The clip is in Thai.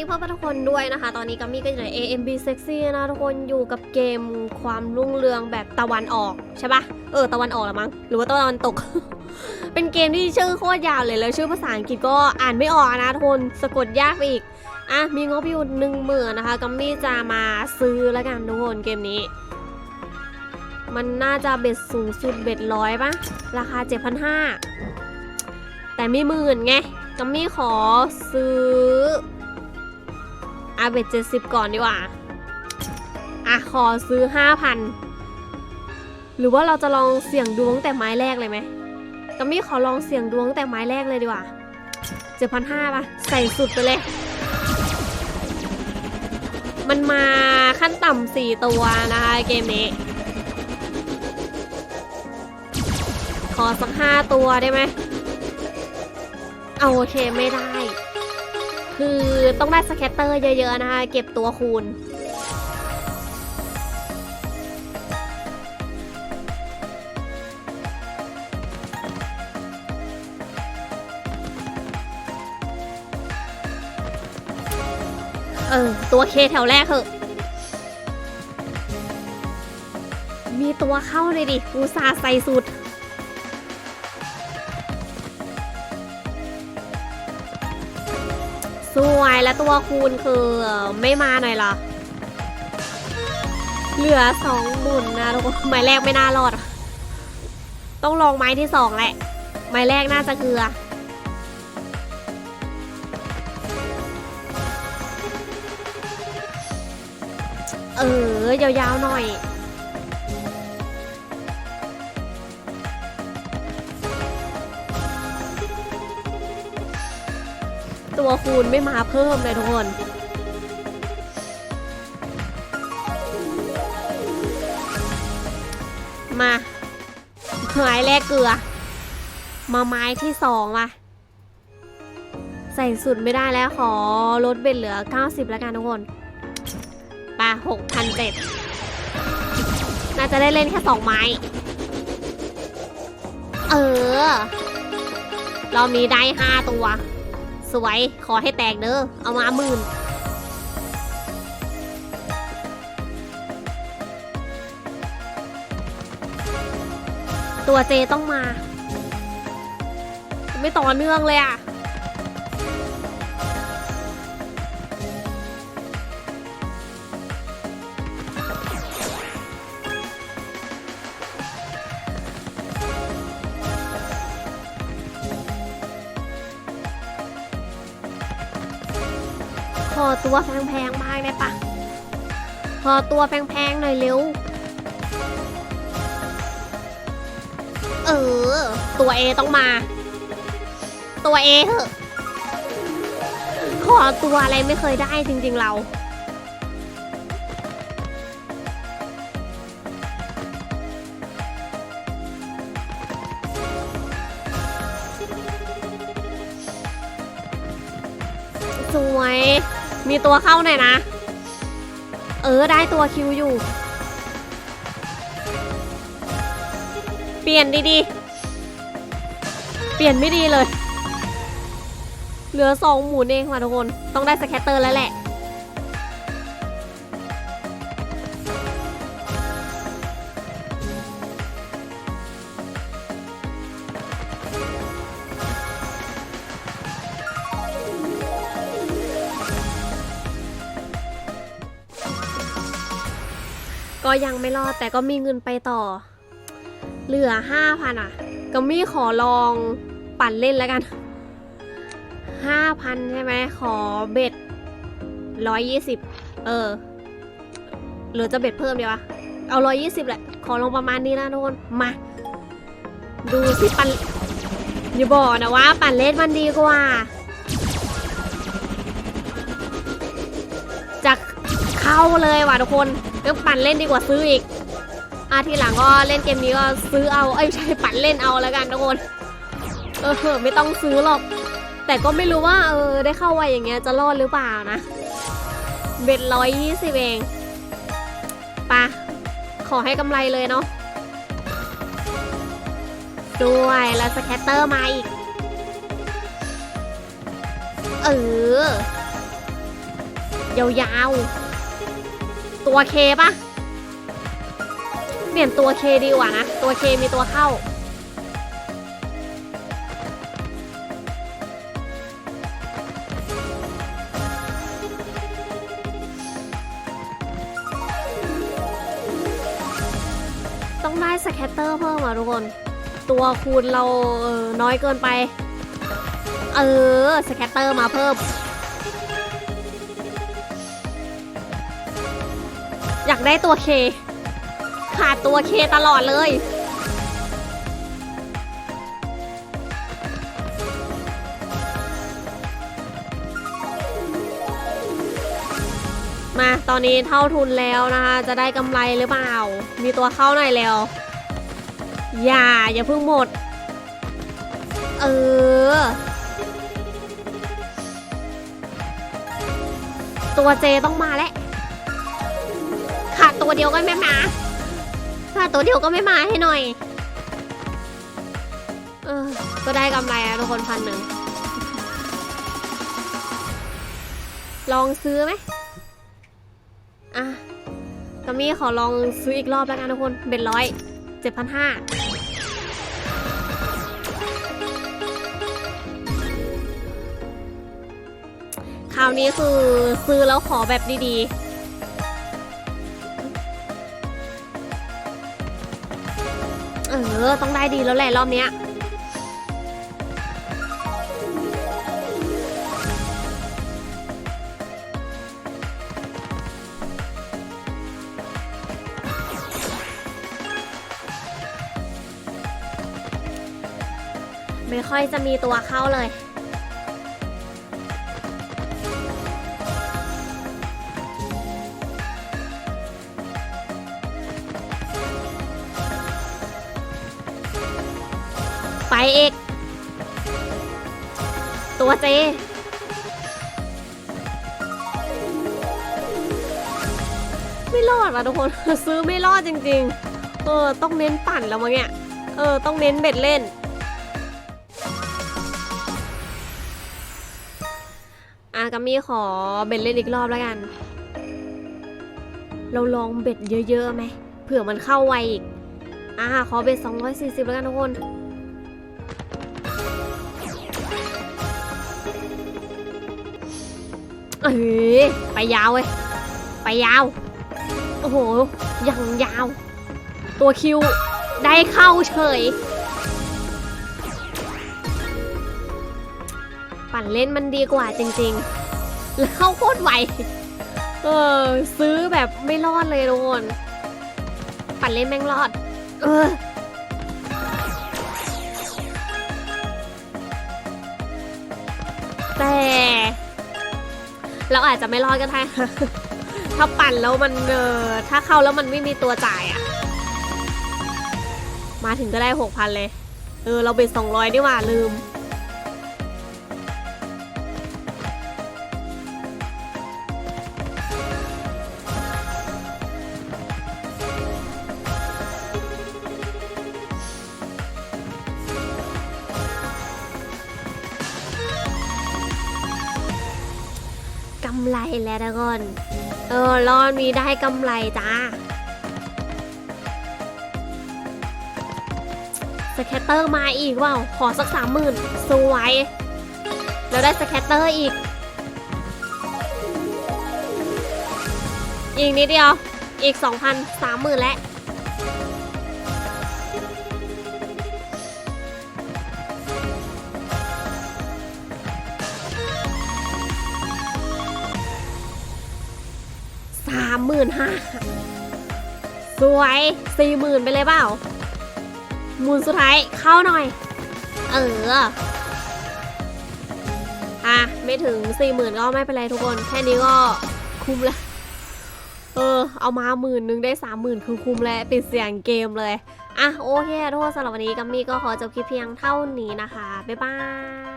ดีพ่อทุกคนด้วยนะคะ ตอนนี้กัมมี่ก็อยู่ใน AMB Sexy นะทุกคนอยู่กับเกมความรุ่งเรืองแบบตะวันออกใช่ปะเออตะวันออกละมั้งหรือว่าตะวันตก เป็นเกมที่ชื่อโคตรยาวเลยแล้วชื่อภาษาอังกฤษก็อ่านไม่ออกนะทุกคนสะกดยากไปอีกอะมีงบอยู่หนึ่งหมื่นนะคะกัมมี่จะมาซื้อแล้วกันทุกคนเกมนี้ มันน่าจะเบ็ดสูงสุดเบ็ดร้อยปะราคา 7,500แต่ไม่หมื่นไงกัมมี่ขอซื้อ อาเบ็ดเจ็ดสิบก่อนดีกว่า อะ ขอซื้อ5,000หรือว่าเราจะลองเสี่ยงดวงแต่ไม้แรกเลยไหมกัมมี่ขอลองเสี่ยงดวงแต่ไม้แรกเลยดีกว่า7,500ป่ะ ใส่สุดไปเลย มันมาขั้นต่ำสี่ตัวนะคะเกมนี้ ขอสักห้าตัวได้ไหมเอาโอเคไม่ได้ คือต้องได้สแคตเตอร์เยอะๆนะคะ เก็บตัวคูณ เออ ตัวเคแถวแรกเหอะ มีตัวเข้าเลยดิอุตสาห์ใส่สุด สวยแล้วตัวคูณคือไม่มาหน่อยหรอ เหลือสองหมุนนะทุกคนไม้แรกไม่น่ารอด ต้องลองไม้ที่สองแหละ ไม้แรกน่าจะเกลือเออยาวๆหน่อย ตัวคูณไม่มาเพิ่มเลยทุกคนมาไม้แรกเกลือ มาไม้ที่สองว่ะใส่สุดไม่ได้แล้วขอลดเบ็ดเหลือ 90 แล้วกันทุกคนปะ6,007น่าจะได้เล่นแค่สองไม้ เออ เรอบนี้ได้ 5 ตัว สวยขอให้แตกเด้อเอามาหมื่นตัวเจต้องมา ไม่ต่อเนื่องเลยอะ อตัวแพงๆมากได้ปะขอตัวแพงๆหน่อยเร็ว เออ ตัวเอต้องมา ตัวเอเหอะ ขอตัวอะไรไม่เคยได้จริงๆเรา มีตัวเข้าหน่อยนะ เออได้ตัวคิวอยู่ เปลี่ยนดีๆ เปลี่ยนไม่ดีเลย เหลือสองหมุนเองค่ะทุกคน ต้องได้สแคตเตอร์แล้วแหละ ก็ยังไม่รอดแต่ก็มีเงินไปต่อ เหลือห้าพันอะก็มี่ขอลองปั่นเล่นแล้วกันห้าพันใช่ไหมขอเบ็ดร้อยยี่สิบเออ หรือจะเบ็ดเพิ่มดีวะ เอาร้อยยี่สิบแหละ ขอลงประมาณนี้นะทุกคน มา ดูสิปั่นอย่าบอกนะว่า ปั่นเล่นมันดีกว่า จะเข้าเลยว่ะทุกคน เรื่องปั่นเล่นดีกว่าซื้ออีกอาทีหลังก็เล่นเกมนี้ก็ซื้อเอา เอ้ยใช่ปั่นเล่นเอาแล้วกันทุกคน เออไม่ต้องซื้อหรอก แต่ก็ไม่รู้ว่าเออได้เข้าไวอย่างเงี้ยจะรอดหรือเปล่านะ เบ็ดร้อยยี่สิบเองปะขอให้กำไรเลยเนาะ ด้วยแล้วสแคตเตอร์มาอีก เออ ยาวๆ ตัวเคปะเปลี่ยนตัวเคดีกว่านะ ตัวเคมีตัวเข้า ต้องได้สแคตเตอร์เพิ่มอะทุกคน ตัวคูณเราเออน้อยเกินไป เออ สแคตเตอร์มาเพิ่ม อยากได้ตัวเค ขาดตัวเคตลอดเลย มาตอนนี้เท่าทุนแล้วนะคะ จะได้กำไรหรือเปล่า มีตัวเข้าหน่อยแล้ว อย่า อย่าเพิ่งหมด เออ ตัวเจต้องมาแล้ว ตัวเดียวก็ไม่มาขาตัวเดียวก็ไม่มาให้หน่อย เออ ก็ได้กำไรอะทุกคนพันหนึ่ง ลองซื้อไหมอะกัมมี่ขอลองซื้ออีกรอบแล้วกันทุกคนเบ็ดร้อยเจ็ดพันห้าคราวนี้คือซื้อแล้วขอแบบดีๆ ออต้องได้ดีแล้วแหละรอบเนี้ยไม่ค่อยจะมีตัวเข้าเลย อกตัวเจ ไม่รอดว่ะทุกคน ซื้อไม่รอดจริง ๆ เออ ต้องเน้นปั่นแล้วมั้งเนี่ย เออ ต้องเน้นเบ็ดเล่นอากัมมี่ขอเบ็ดเล่นอีกรอบแล้วกัน เราลองเบ็ดเยอะๆไหม เผื่อมันเข้าไวอีกอ่าขอเบ็ด240 แล้วกันทุกคน เอ้ยไปยาวเว้ยไปยาว โอ้โหยังยาว ตัวคิวได้เข้าเฉย ปั่นเล่นมันดีกว่าจริงๆ แล้วเข้าโคตรไวเออซื้อแบบไม่รอดเลยทุกคนปั่นเล่นแม่งรอด เออแต่ เราอาจจะไม่รอดก็ได้ ถ้าปั่นแล้วมันเออถ้าเข้าแล้วมันไม่มีตัวจ่ายอะมาถึงก็ได้หกพันเลย เออ เราเบ็ดสองร้อยดีกว่าลืม แล้วทุกคนเออรอบนี้ได้กำไรจ้าสแคตเตอร์มาอีกว่าขอสักสามหมื่นสวยแล้วได้สแคตเตอร์อีก อีกนิดเดียวอีกสองพันสามหมื่นแล้ว มื่นห้าสวยสี่หมื่นไปเลยเปล่าหมูลสุดท้ายเข้าหน่อย เอออะไม่ถึงสี่หมื่นก็ไม่เป็นไรทุกคน แค่นี้ก็คุ้มแล้วเออ เอามาหมื่นนึงได้สามหมื่นคือคุ้มแล้วปิดเสียงเกมเลย อะ โอเคทุกคนสำหรับวันนี้กัมมี่ก็ขอจบคลิปเพียงเท่านี้นะคะ บ๊ายบาย